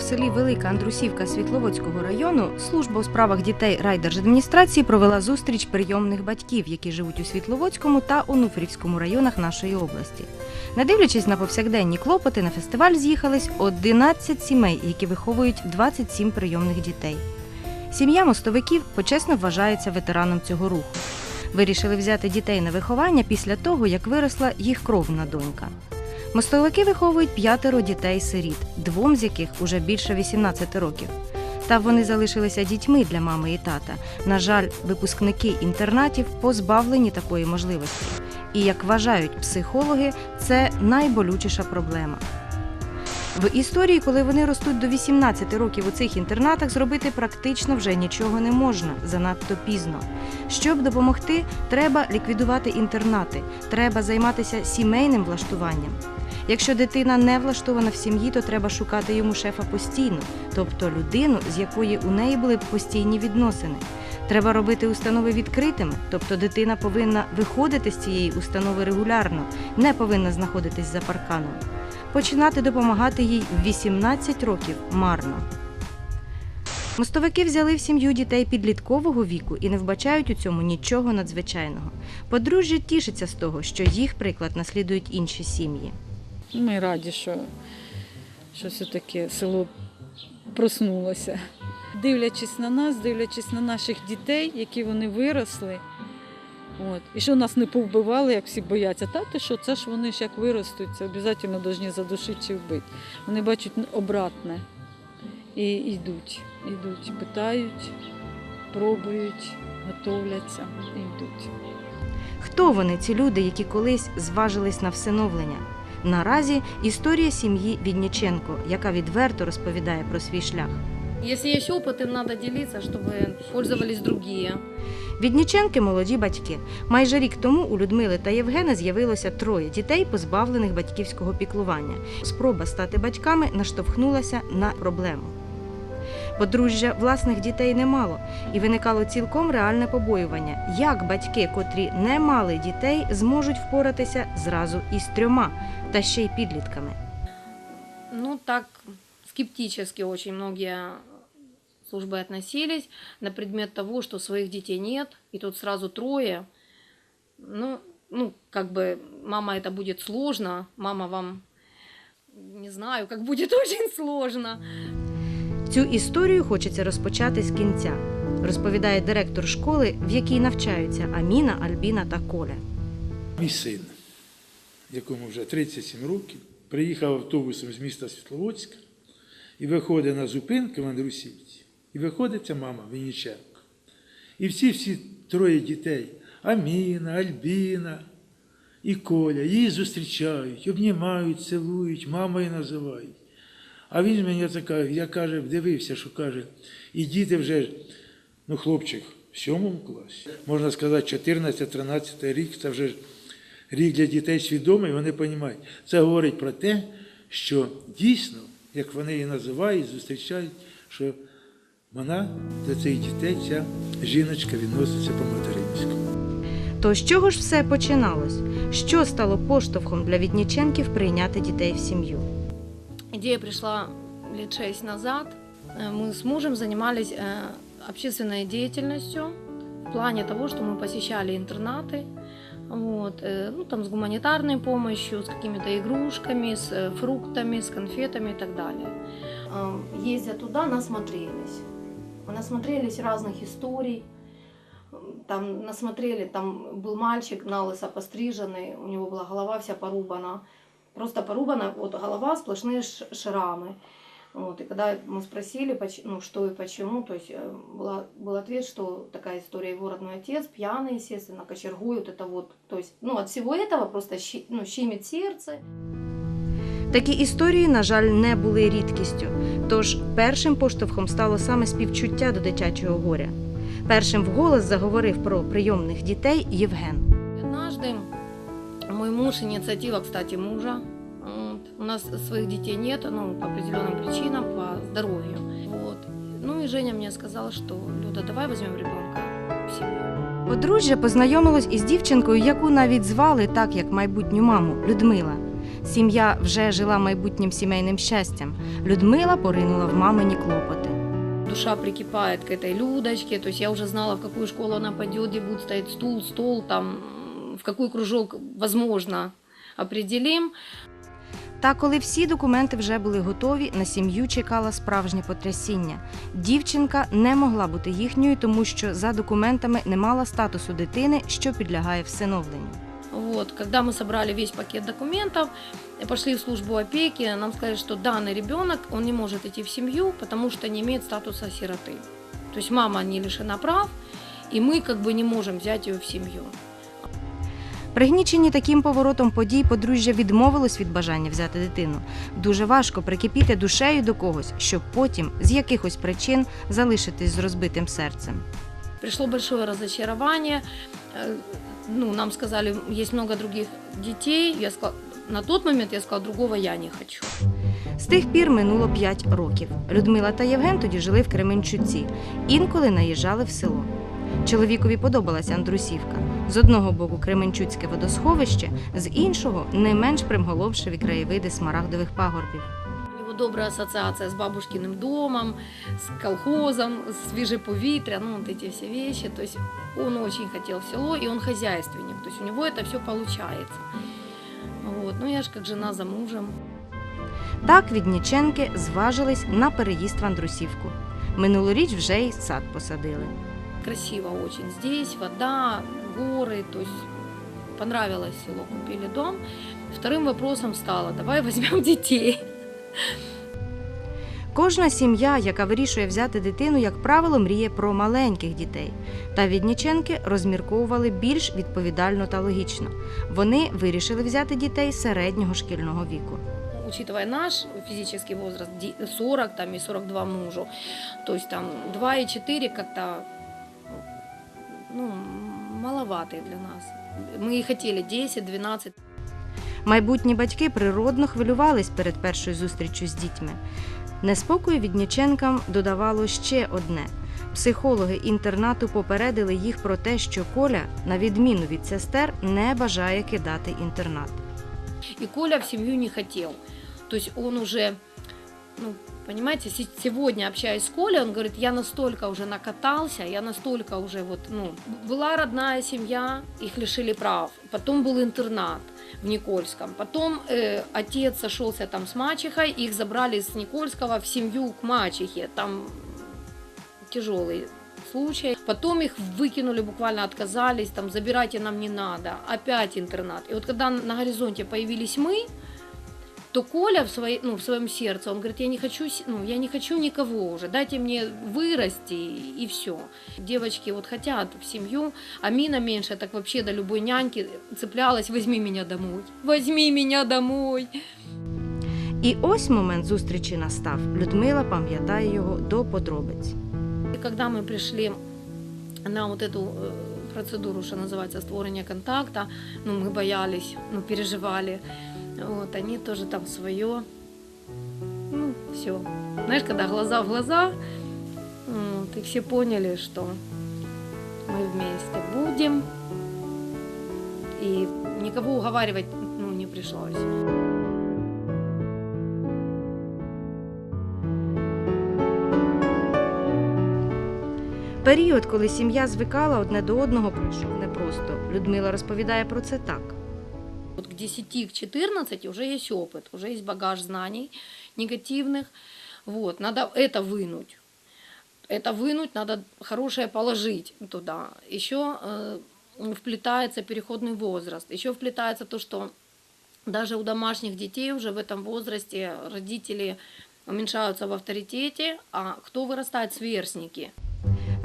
В селі Велика Андрусівка Світловодського району служба у справах дітей райдержадміністрації провела зустріч прийомних батьків, які живуть у Світловодському та Онуфрівському районах нашої області. Не дивлячись на повсякденні клопоти, на фестиваль з'їхались 11 сімей, які виховують 27 прийомних дітей. Сім'я мостовиків почесно вважається ветераном цього руху. Вирішили взяти дітей на виховання після того, як виросла їх кровна донька. Мостовики виховують п'ятеро дітей-сиріт, двом з яких уже більше 18 років. Та вони залишилися дітьми для мами і тата. На жаль, випускники інтернатів позбавлені такої можливості. І як вважають психологи, це найболючіша проблема. В історії, коли вони ростуть до 18 років у цих інтернатах, зробити практично вже нічого не можна занадто пізно. Щоб допомогти, треба ліквідувати інтернати, треба займатися сімейним влаштуванням. Якщо дитина не влаштована в сім'ї, то треба шукати йому шефа постійно, тобто людину, з якої у неї були б постійні відносини. Треба робити установи відкритими, тобто дитина повинна виходити з цієї установи регулярно, не повинна знаходитись за парканом. Починати допомагати їй в 18 років марно. Мостовики взяли в сім'ю дітей підліткового віку і не вбачають у цьому нічого надзвичайного. Подружжя тішиться з того, що їх приклад наслідують інші сім'ї. Ми раді, що, що все-таки село проснулося. Дивлячись на нас, дивлячись на наших дітей, які вони виросли. От. І що нас не повбивали, як всі бояться. Та ти що, це ж вони ж як виростуть, це обов'язково повинні задушити чи вбити. Вони бачать обратне і йдуть. Йдуть, питають, пробують, готовляться і йдуть. Хто вони, ці люди, які колись зважились на всиновлення? Наразі історія сім'ї Відніченко, яка відверто розповідає про свій шлях. Є есть опыт, им треба ділитися, щоб пользовались другие. Відніченки молоді батьки. Майже рік тому у Людмили та Євгена з'явилося троє дітей, позбавлених батьківського піклування. Спроба стати батьками наштовхнулася на проблему. Подружжя власних дітей не мало, і виникало цілком реальне побоювання, як батьки, котрі не мали дітей, зможуть впоратися зразу із трьома, та ще й підлітками. Ну, так скептически очень многие службы относились на предмет того, что своих детей нет, и тут сразу трое. Ну, ну, как бы, мама, это будет сложно, мама вам, не знаю, как будет очень сложно. Цю історію хочеться розпочати з кінця, розповідає директор школи, в якій навчаються Аміна, Альбіна та Коля. Мій син, якому вже 37 років, приїхав автобусом з міста Світловодська і виходить на зупинку в Андрусівці, і виходить ця мама Вінниченко. І всі всі троє дітей Аміна, Альбіна і Коля її зустрічають, обнімають, цілують, мамою називають. А він мені така, я каже, дивився, що каже, і діти вже, ну, хлопчик, в сьомому класі. Можна сказати, 14-13 рік це вже рік для дітей свідомий, вони розуміють. Це говорить про те, що дійсно, як вони її називають, зустрічають, що вона до цих дітей, ця жіночка відноситься по-материнському. То з чого ж все починалось? Що стало поштовхом для Відніченків прийняти дітей в сім'ю? Идея пришла лет шесть назад. Э, Мы с мужем занимались э, общественной деятельностью в плане того, что мы посещали интернаты, вот, э, ну, там, с гуманитарной помощью, с какими-то игрушками, с э, фруктами, с конфетами и так далее. Э, Ездя туда, насмотрелись. Мы насмотрелись разных историй. Там насмотрели, там был мальчик на лысо постриженный, у него была голова вся порубана. Просто порубана, вот голова, сплошные ш- шрамы. Вот, и когда мы спросили, поч- ну, что и почему, то есть э, была, был ответ, что такая история, его родной отец, пьяный, естественно, кочергует, это вот, то есть, ну, от всего этого просто щи- ну, щемит сердце. Такі історії, на жаль, не були рідкістю. Тож першим поштовхом стало саме співчуття до дитячого горя. Першим вголос заговорив про прийомних дітей Євген. Однажды мой муж, инициатива, кстати, мужа, вот, у нас своих детей нет, ну, по определенным причинам, по здоровью. Вот. Ну и Женя мне сказала, что Люда, давай возьмем ребенка в семью. Подружжя познайомилось із дівчинкою, яку навіть звали так, як майбутню маму Людмила. Сім'я вже жила майбутнім сімейним щастям. Людмила поринула в мамині клопоти. Душа прикипает к этой Людочке, то есть я уже знала, в какую школу она пойдет, где будет стоять стул, стол, там, в какой кружок, возможно, определим. Та коли всі документи вже були готові, на сім'ю чекала справжнє потрясіння. Дівчинка не могла бути їхньою, тому що за документами не мала статусу дитини, що підлягає всиновленню. Вот, когда мы собрали весь пакет документов, и пошли в службу опеки, нам сказали, что данный ребенок, он не может идти в семью, потому что не имеет статуса сироты. То есть мама не лишена прав, и мы как бы не можем взять ее в семью. Пригнічені таким поворотом подій подружжя відмовилось від бажання взяти дитину. Дуже важко прикипіти душею до когось, щоб потім з якихось причин залишитись з розбитим серцем. Пришло большое разочарование. Э, Ну, нам сказали, есть много других детей. Я сказала, на тот момент я сказала, другого я не хочу. З тих пір минуло 5 років. Людмила та Євген тоді жили в Кременчуці, інколи наїжджали в село. Чоловікові подобалася Андрусівка. З одного боку Кременчуцьке водосховище, з іншого не менш примголовшеві краєвиди смарагдових пагорбів. У него добрая ассоциация с бабушкиным домом, с колхозом, свежее повітря, ну вот эти все вещи. То есть он очень хотел в село, и он хозяйственник. То есть у него это все получается. Вот. Ну я же как жена за мужем. Так Відніченки зважились на переїзд в Андрусівку. Минулоріч вже й сад посадили. Красиво очень здесь, вода, горы, то есть понравилось село, купили дом. Вторым вопросом стало, давай возьмем детей. Кожна сім'я, яка вирішує взяти дитину, як правило, мріє про маленьких дітей. Та Відніченки розмірковували більш відповідально та логічно. Вони вирішили взяти дітей середнього шкільного віку. Учитывая наш физический возраст, ди- 40 там, и 42 мужу, то есть там 2 и 4 как-то ну, маловатые для нас. Мы и хотели 10-12. Майбутні батьки природно хвилювались перед першою зустріччю з дітьми. Неспокою Відніченкам додавало ще одне. Психологи інтернату попередили їх про те, що Коля, на відміну від сестер, не бажає кидати інтернат. И Коля в семью не хотел. То есть он уже, ну, понимаете, се- сегодня общаясь с Колей, он говорит, я настолько уже накатался, я настолько уже вот, ну, была родная семья, их лишили прав. Потом был интернат в Никольском. Потом э, отец сошелся там с мачехой, их забрали с Никольского в семью к мачехе. Там тяжелый случай. Потом их выкинули, буквально отказались, там, забирайте нам не надо. Опять интернат. И вот когда на горизонте появились мы, то Коля в, своей, ну, в своем сердце, он говорит, я не хочу, с- ну, я не хочу никого уже, дайте мне вырасти и, все. Девочки вот хотят в семью, а Мина меньше так вообще до любой няньки цеплялась, возьми меня домой, возьми меня домой. І ось момент зустрічі настав. Людмила пам'ятає його до подробиць. И когда мы пришли на вот эту э, процедуру, что называется створение контакта, ну, мы боялись, ну, переживали. Вот, они тоже там свое. Ну, все. Знаешь, когда глаза в глаза, вот, и все поняли, что мы вместе будем. И никого уговаривать ну, не пришлось. Період, коли сім'я звикала одне до одного, пройшов непросто. Людмила розповідає про це так. Вот к 10, к 14 уже есть опыт, уже есть багаж знаний негативных. Вот, надо это вынуть. Это вынуть, надо хорошее положить туда. Еще э, вплетается переходный возраст. Еще вплетается то, что даже у домашних детей уже в этом возрасте родители уменьшаются в авторитете, а кто вырастает сверстники.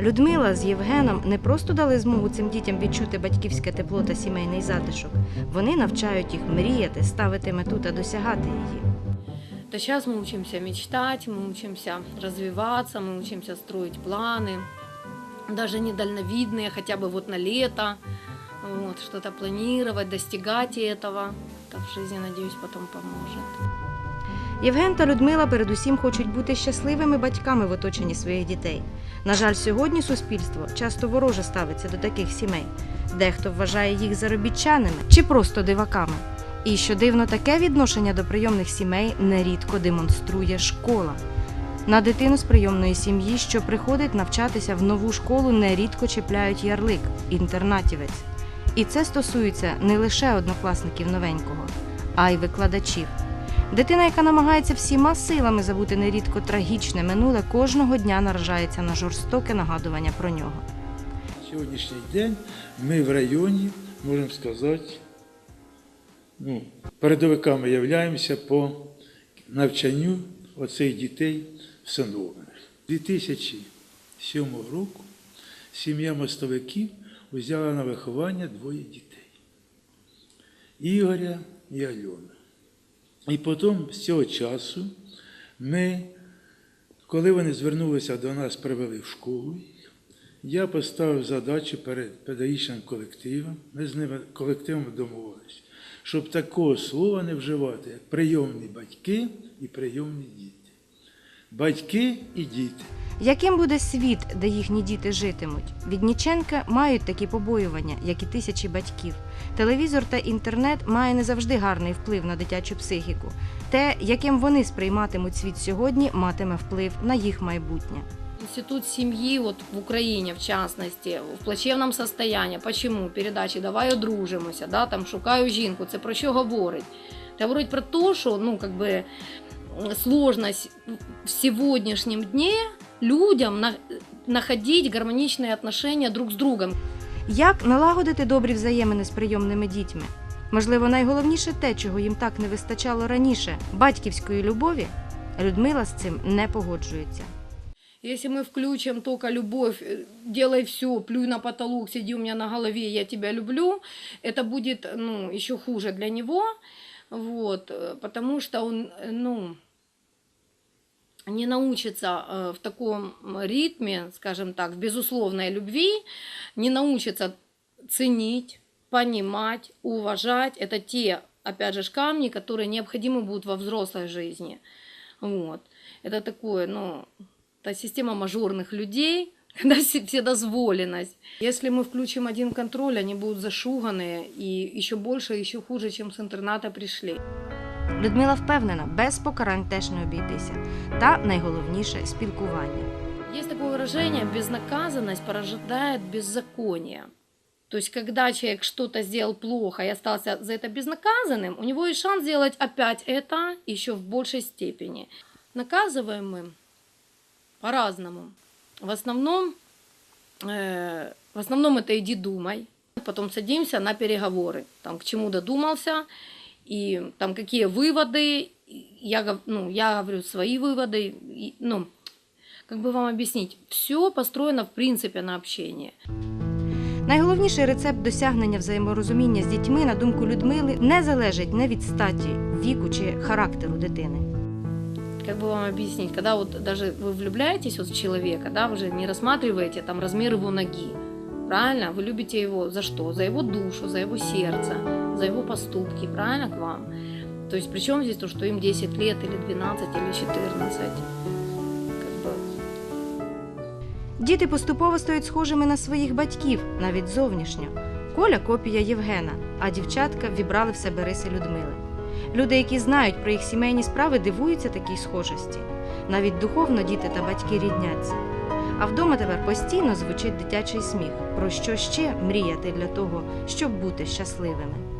Людмила з Євгеном не просто дали змогу цим дітям відчути батьківське тепло та сімейний затишок. Вони навчають їх мріяти, ставити мету та досягати її. То сейчас мы учимся мечтать, мы учимся развиваться, мы учимся строить планы, даже недальновидные, хотя бы вот на лето, вот, что-то планировать, достигать этого. Это в жизни, надеюсь, потом поможет. Євген та Людмила передусім хочуть бути щасливими батьками в оточенні своїх дітей. На жаль, сьогодні суспільство часто вороже ставиться до таких сімей. Дехто вважає їх заробітчанами чи просто диваками. І що дивно, таке відношення до прийомних сімей нерідко демонструє школа. На дитину з прийомної сім'ї, що приходить навчатися в нову школу, нерідко чіпляють ярлик інтернатівець. І це стосується не лише однокласників новенького, а й викладачів. Дитина, яка намагається всіма силами забути нерідко трагічне минуле, кожного дня наражається на жорстоке нагадування про нього. Сьогоднішній день ми в районі, можемо сказати, ну, передовиками являємося по навчанню оцих дітей всиновлених. 2007 року сім'я мостовиків взяла на виховання двоє дітей Ігоря і Альони. І потім з цього часу ми, коли вони звернулися до нас, привели в школу я поставив задачу перед педагогічним колективом, ми з ними колективом домовилися, щоб такого слова не вживати, як прийомні батьки і прийомні діти. Батьки і діти. Яким буде світ, де їхні діти житимуть? Відніченка мають такі побоювання, як і тисячі батьків. Телевізор та інтернет має не завжди гарний вплив на дитячу психіку. Те, яким вони сприйматимуть світ сьогодні, матиме вплив на їх майбутнє. Институт семьи вот в Украине, в частности, в плачевном состоянии. Почему? Передачі «Давай одружимося», да, там «Шукаю жінку». Це про що говорить? Це говорить про те, що ну, как би, сложность в сегодняшнем дне людям на, находить гармоничные отношения друг с другом. Як налагодити добрі взаємини з прийомними дітьми? Можливо, найголовніше те, чого їм так не вистачало раніше батьківської любові. Людмила з цим не погоджується. Если мы включим только любовь, э, делай все, плюй на потолок, сиди у меня на голове, я тебя люблю, это будет ну, еще хуже для него, вот, э, потому что он, э, ну, не научится э, в таком ритме, скажем так, в безусловной любви, не научится ценить, понимать, уважать. Это те, опять же, камни, которые необходимы будут во взрослой жизни. Вот. Это такое, ну, это система мажорных людей, когда все- вседозволенность. Если мы включим один контроль, они будут зашуганные и еще больше, еще хуже, чем с интерната пришли. Людмила впевнена, без покарань теж не обійтися. Та найголовніше спілкування. Есть такое выражение, безнаказанность порождает беззаконие. То есть, когда человек что-то сделал плохо и остался за это безнаказанным, у него есть шанс сделать опять это еще в большей степени. Наказываем мы по-разному. В основном, э, в основном это иди думай. Потом садимся на переговоры. Там, к чему додумался, и там какие выводы. И Я, гов- ну, я говорю свои выводы. и, ну, как бы вам объяснить, все построено в принципе на общении. Найголовніший рецепт досягнення взаєморозуміння з дітьми, на думку Людмили, не залежить не від статі, віку чи характеру дитини. Как бы вам объяснить, когда вот даже вы влюбляетесь вот в человека, да, вы же не рассматриваете там размер его ноги, правильно? Вы любите его за что? За его душу, за его сердце, за его поступки, правильно, к вам? То есть причем здесь то, что им 10 лет или 12 или 14? Как бы Діти поступово стають схожими на своїх батьків, навіть зовнішньо. Коля копія Євгена, а дівчатка вібрали в себе риси Людмили. Люди, які знають про їх сімейні справи, дивуються такій схожості. Навіть духовно діти та батьки рідняться. А вдома тепер постійно звучить дитячий сміх. Про що ще мріяти для того, щоб бути щасливими?